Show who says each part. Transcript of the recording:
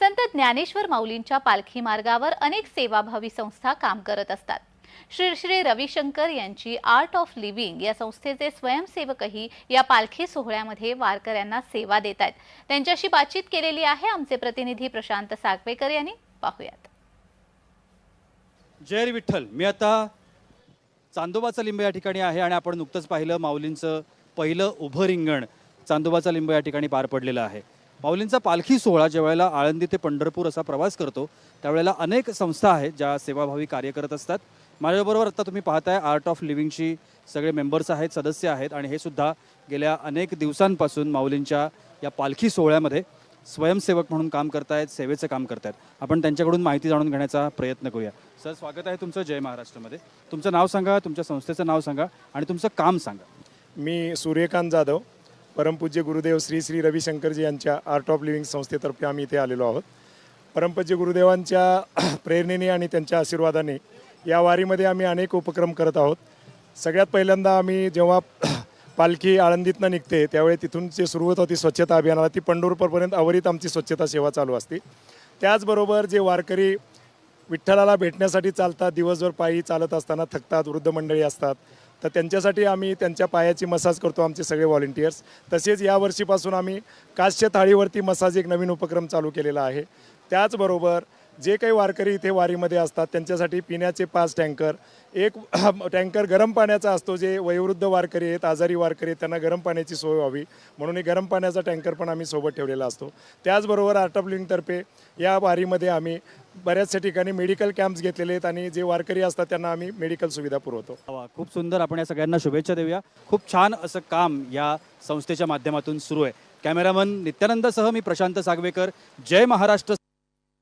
Speaker 1: संत ज्ञानेश्वर माऊलींच्या पालखी मार्गावर अनेक सेवाभावी संस्था काम करत असतात. श्री श्री रविशंकर यांची आर्ट ऑफ लिव्हिंग या संस्थेचे स्वयंसेवकही या पालखी सोहळ्यामध्ये वारकऱ्यांना सेवा देत आहेत. त्यांच्याशी बातचीत केलेली आहे आमचे प्रतिनिधी प्रशांत सागवेकर यांनी. पाहूयात.
Speaker 2: जय विठ्ठल. मी आता चांदोबाचा लिंब या ठिकाणी आहे आणि आपण नुकतंच पाहिलं माऊलींचं पहिलं उभं रिंगण चांदोबाचा लिंब या ठिकाणी पार पडलेलं आहे. माऊलींचा पालखी सोहळा ज्यावेळेला आळंदी ते पंढरपूर असा प्रवास करतो त्यावेळेला अनेक संस्था आहेत ज्या सेवाभावी कार्य करत असतात. माझ्याबरोबर आता तुम्ही पाहताय आर्ट ऑफ लिव्हिंगची सगळे मेंबर्स आहेत सदस्य आहेत आणि हे सुद्धा गेल्या अनेक दिवसांपासून माऊलींच्या या पालखी सोहळ्यामध्ये स्वयंसेवक म्हणून काम करतायत सेवेचं काम करतायत. आपण त्यांच्याकडून माहिती जाणून घेण्याचा प्रयत्न करूया. सर स्वागत आहे तुमचं जय महाराष्ट्रामध्ये. तुमचं नाव सांगा तुमच्या संस्थेचं नाव सांगा आणि तुमचं काम सांगा.
Speaker 3: मी सूर्यकांत जाधव परमपूज्य गुरुदेव श्री श्री रविशंकरजी यांच्या आर्ट ऑफ लिव्हिंग संस्थेतर्फे आम्ही इथे आलेलो आहोत. परमपूज्य गुरुदेवांच्या प्रेरणेने आणि त्यांच्या आशीर्वादाने या वारीमध्ये आम्ही अनेक उपक्रम करत आहोत. सगळ्यात पहिल्यांदा आम्ही जेव्हा पालखी आळंदीतनं निघते त्यावेळी तिथून जे सुरुवात होती स्वच्छता अभियानाला ती पंढरपूरपर्यंत अवरित आमची स्वच्छता सेवा चालू असते. त्याचबरोबर जे वारकरी विठ्ठलाला भेटण्यासाठी चालतात दिवसभर पायी चालत असताना थकतात वृद्ध मंडळी असतात तर त्यांच्यासाठी आम्ही त्यांच्या पायाची मसाज करतो आमचे सगळे व्हॉलेंटियर्स तसेच या वर्षीपासून आम्ही काश्य थाळीवरती मसाज एक नवीन उपक्रम चालू केलेला आहे. त्याचबरोबर जे काही वारकरी इथे वारीमध्ये असतात त्यांच्यासाठी पिण्याचे पाच टँकर. एक टँकर गरम पाण्याचा असतो जे वयोवृद्ध वारकरी आहेत आजारी वारकरी आहेत त्यांना गरम पाण्याची सोय व्हावी. म्हणून हे गरम पाण्याचा टँकर पण आम्ही सोबत ठेवलेला असतो. त्याचबरोबर आर्ट ऑफ लिव्हिंगतर्फे या वारीमध्ये आम्ही बऱ्याचशा ठिकाणी मेडिकल कॅम्प्स घेतलेले आहेत आणि जे वारकरी असतात त्यांना आम्ही मेडिकल सुविधा पुरवतो.
Speaker 2: वा खूप सुंदर. आपण या सगळ्यांना शुभेच्छा देऊया. खूप छान असं काम या संस्थेच्या माध्यमातून सुरू आहे. कॅमेरामन नित्यानंदसह मी प्रशांत सागवेकर. जय महाराष्ट्र